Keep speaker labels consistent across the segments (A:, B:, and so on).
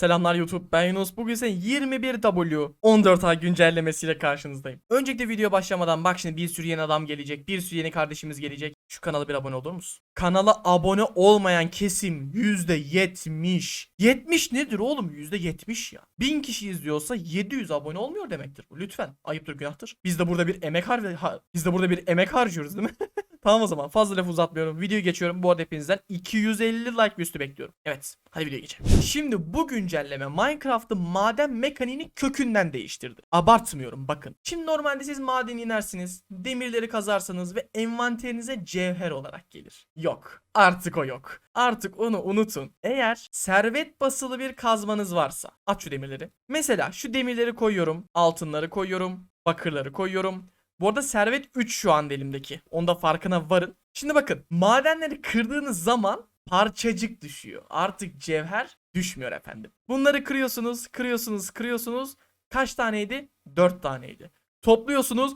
A: Selamlar YouTube ben Yunus. Bugün ise 21W 14 ay güncellemesiyle karşınızdayım. Öncelikle video başlamadan bak şimdi bir sürü yeni adam gelecek. Bir sürü yeni kardeşimiz gelecek. Şu kanala bir abone olur musun? Kanala abone olmayan kesim %70. 70 nedir oğlum? %70 ya. 1000 kişi izliyorsa 700 abone olmuyor demektir bu. Lütfen. Ayıptır günahtır. Biz de burada bir emek har ha- biz de burada bir emek harcıyoruz değil mi? Tamam o zaman fazla laf uzatmıyorum. Videoyu geçiyorum. Bu arada hepinizden 250 like ve üstü bekliyorum. Evet hadi videoya geçelim. Şimdi bu güncelleme Minecraft'ı maden mekaniğini kökünden değiştirdi. Abartmıyorum bakın. Şimdi normalde siz maden inersiniz, demirleri kazarsanız ve envanterinize cevher olarak gelir. Yok. Artık o yok. Artık onu unutun. Eğer servet basılı bir kazmanız varsa aç şu demirleri. Mesela şu demirleri koyuyorum, altınları koyuyorum, bakırları koyuyorum. Bu arada servet 3 şu anda elimdeki. Onda farkına varın. Şimdi bakın madenleri kırdığınız zaman parçacık düşüyor. Artık cevher düşmüyor efendim. Bunları kırıyorsunuz, kırıyorsunuz, kırıyorsunuz. Kaç taneydi? 4 taneydi. Topluyorsunuz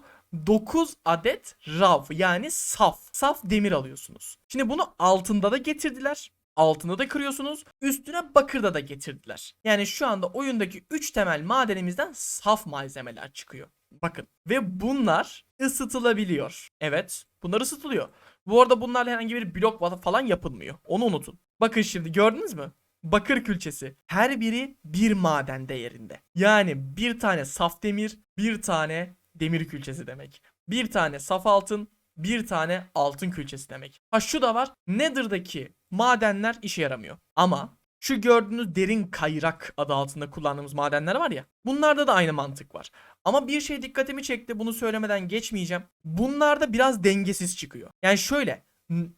A: 9 adet rav yani saf. Saf demir alıyorsunuz. Şimdi bunu altında da getirdiler. Altını da kırıyorsunuz. Üstüne bakırda da getirdiler. Yani şu anda oyundaki 3 temel madenimizden saf malzemeler çıkıyor. Bakın. Ve bunlar ısıtılabiliyor. Evet. Bunlar ısıtılıyor. Bu arada bunlarla herhangi bir blok fa- falan yapılmıyor. Onu unutun. Bakın şimdi gördünüz mü? Bakır külçesi. Her biri bir maden değerinde. Yani bir tane saf demir, bir tane demir külçesi demek. Bir tane saf altın, bir tane altın külçesi demek. Ha şu da var. Nether'daki madenler işe yaramıyor. Ama şu gördüğünüz derin kayrak adı altında kullandığımız madenler var ya. Bunlarda da aynı mantık var. Ama bir şey dikkatimi çekti. Bunu söylemeden geçmeyeceğim. Bunlarda biraz dengesiz çıkıyor. Yani şöyle.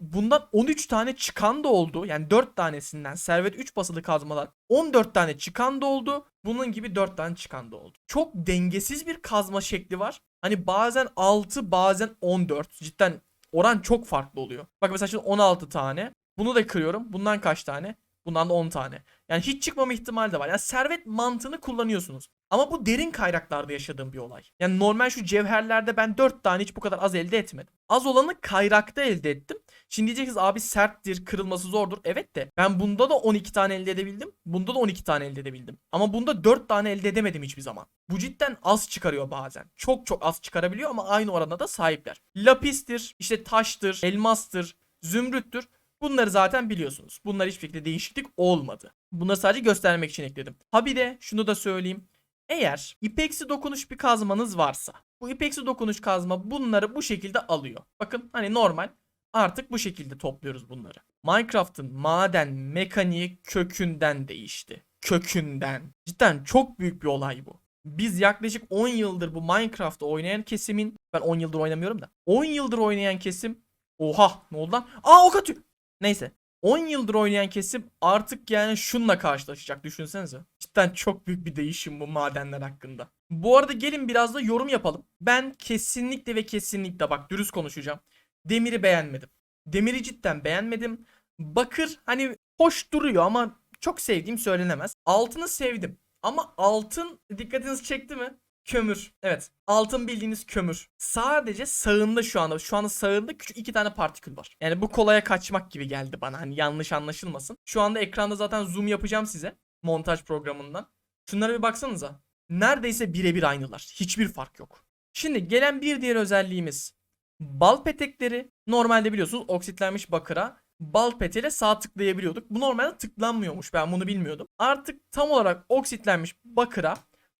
A: Bundan 13 tane çıkan da oldu. Yani 4 tanesinden servet 3 basılı kazmalar 14 tane çıkan da oldu. Bunun gibi 4 tane çıkan da oldu. Çok dengesiz bir kazma şekli var. Hani bazen 6 bazen 14. Cidden oran çok farklı oluyor. Bak mesela şimdi 16 tane. Bunu da kırıyorum. Bundan kaç tane? Bundan da 10 tane. Yani hiç çıkmama ihtimali de var. Yani servet mantığını kullanıyorsunuz. Ama bu derin kayraklarda yaşadığım bir olay. Yani normal şu cevherlerde ben 4 tane hiç bu kadar az elde etmedim. Az olanı kayrakta elde ettim. Şimdi diyeceksiniz abi serttir, kırılması zordur. Evet de ben bunda da 12 tane elde edebildim. Bunda da 12 tane elde edebildim. Ama bunda 4 tane elde edemedim hiçbir zaman. Bu cidden az çıkarıyor bazen. Çok çok az çıkarabiliyor ama aynı oranda da sahipler. Lapistir, işte taştır, elmastır, zümrüttür. Bunları zaten biliyorsunuz. Bunlar hiçbir şekilde değişiklik olmadı. Bunları sadece göstermek için ekledim. Ha bir de şunu da söyleyeyim. Eğer ipeksi dokunuş bir kazmanız varsa bu ipeksi dokunuş kazma bunları bu şekilde alıyor. Bakın hani normal artık bu şekilde topluyoruz bunları. Minecraft'ın maden mekaniği kökünden değişti. Kökünden. Cidden çok büyük bir olay bu. Biz yaklaşık 10 yıldır bu Minecraft'ı oynayan kesimin ben 10 yıldır oynamıyorum da 10 yıldır oynayan kesim oha ne oldu lan? Aa ok atıyor. Neyse 10 yıldır oynayan kesim artık yani şunla karşılaşacak düşünsenize. Cidden çok büyük bir değişim bu madenler hakkında. Bu arada gelin biraz da yorum yapalım. Ben kesinlikle ve kesinlikle bak dürüst konuşacağım. Demiri beğenmedim. Demiri cidden beğenmedim. Bakır hani hoş duruyor ama çok sevdiğim söylenemez. Altını sevdim. Ama altın dikkatinizi çekti mi? Kömür. Evet. Altın bildiğiniz kömür. Sadece sağında şu anda. Şu anda sağında küçük iki tane partikül var. Yani bu kolaya kaçmak gibi geldi bana. Hani yanlış anlaşılmasın. Şu anda ekranda zaten zoom yapacağım size. Montaj programından. Şunlara bir baksanıza. Neredeyse birebir aynılar. Hiçbir fark yok. Şimdi gelen bir diğer özelliğimiz. Bal petekleri normalde biliyorsunuz oksitlenmiş bakıra bal peteğiyle sağ tıklayabiliyorduk. Bu normalde tıklanmıyormuş. Ben bunu bilmiyordum. Artık tam olarak oksitlenmiş bakıra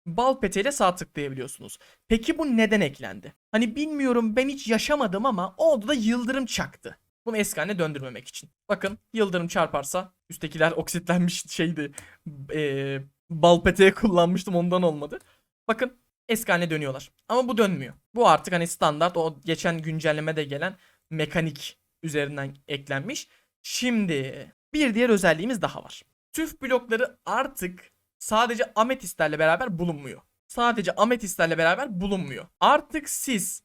A: bal peteğiyle sağ tıklayabiliyorsunuz. Peki bu neden eklendi? Hani bilmiyorum ben hiç yaşamadım ama o odada yıldırım çaktı. Bunu eski haline döndürmemek için. Bakın yıldırım çarparsa üsttekiler oksitlenmiş şeydi. Eee bal peteği kullanmıştım ondan olmadı. Bakın eski haline dönüyorlar. Ama bu dönmüyor. Bu artık hani standart o geçen güncellemede gelen mekanik üzerinden eklenmiş. Şimdi bir diğer özelliğimiz daha var. Tüf blokları artık sadece ametistlerle beraber bulunmuyor. Sadece ametistlerle beraber bulunmuyor. Artık siz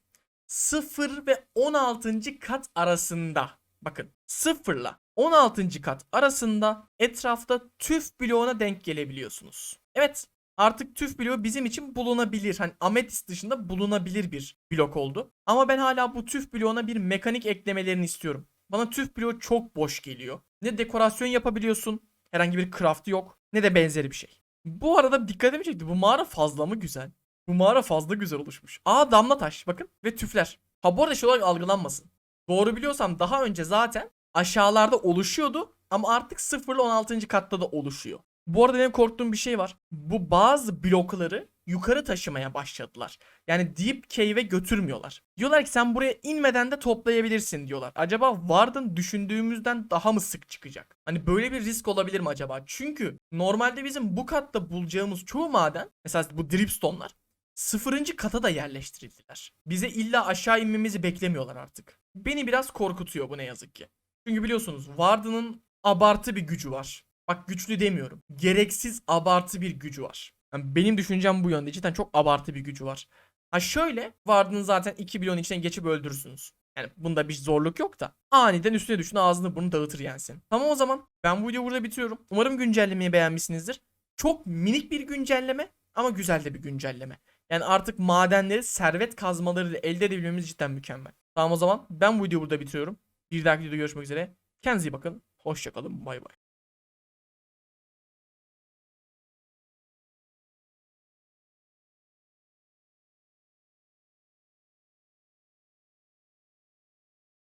A: 0 ve 16. kat arasında bakın 0 ile 16. kat arasında etrafta tüf bloğuna denk gelebiliyorsunuz. Evet artık tüf bloğu bizim için bulunabilir. Hani ametist dışında bulunabilir bir blok oldu. Ama ben hala bu tüf bloğuna bir mekanik eklemelerini istiyorum. Bana tüf bloğu çok boş geliyor. Ne dekorasyon yapabiliyorsun Herhangi bir craft'ı yok. Ne de benzeri bir şey. Bu arada dikkatimi çekti. Bu mağara fazla mı güzel? Bu mağara fazla güzel oluşmuş. Aa damla taş bakın ve tüfler. Ha bu arada şey olarak algılanmasın. Doğru biliyorsam daha önce zaten aşağılarda oluşuyordu ama artık 0 ile 16. katta da oluşuyor. Bu arada benim korktuğum bir şey var. Bu bazı blokları yukarı taşımaya başladılar. Yani Deep Cave'e götürmüyorlar. Diyorlar ki sen buraya inmeden de toplayabilirsin diyorlar. Acaba Warden düşündüğümüzden daha mı sık çıkacak? Hani böyle bir risk olabilir mi acaba? Çünkü normalde bizim bu katta bulacağımız çoğu maden mesela bu dripstone'lar sıfırıncı kata da yerleştirildiler. Bize illa aşağı inmemizi beklemiyorlar artık. Beni biraz korkutuyor bu ne yazık ki. Çünkü biliyorsunuz Warden'ın abartı bir gücü var. Bak güçlü demiyorum. Gereksiz abartı bir gücü var. Yani benim düşüncem bu yönde. Cidden çok abartı bir gücü var. Ha şöyle Warden'ı zaten 2 milyon içinden geçip öldürürsünüz. Yani bunda bir zorluk yok da. Aniden üstüne düşün ağzını burnunu dağıtır yani. Tamam o zaman ben bu videoyu burada bitiriyorum. Umarım güncellemeyi beğenmişsinizdir. Çok minik bir güncelleme ama güzel de bir güncelleme. Yani artık madenleri servet kazmalarıyla elde edebilmemiz cidden mükemmel. Tamam o zaman ben bu videoyu burada bitiriyorum. Bir dahaki videoda görüşmek üzere. Kendinize iyi bakın. Hoşçakalın. Bay bay.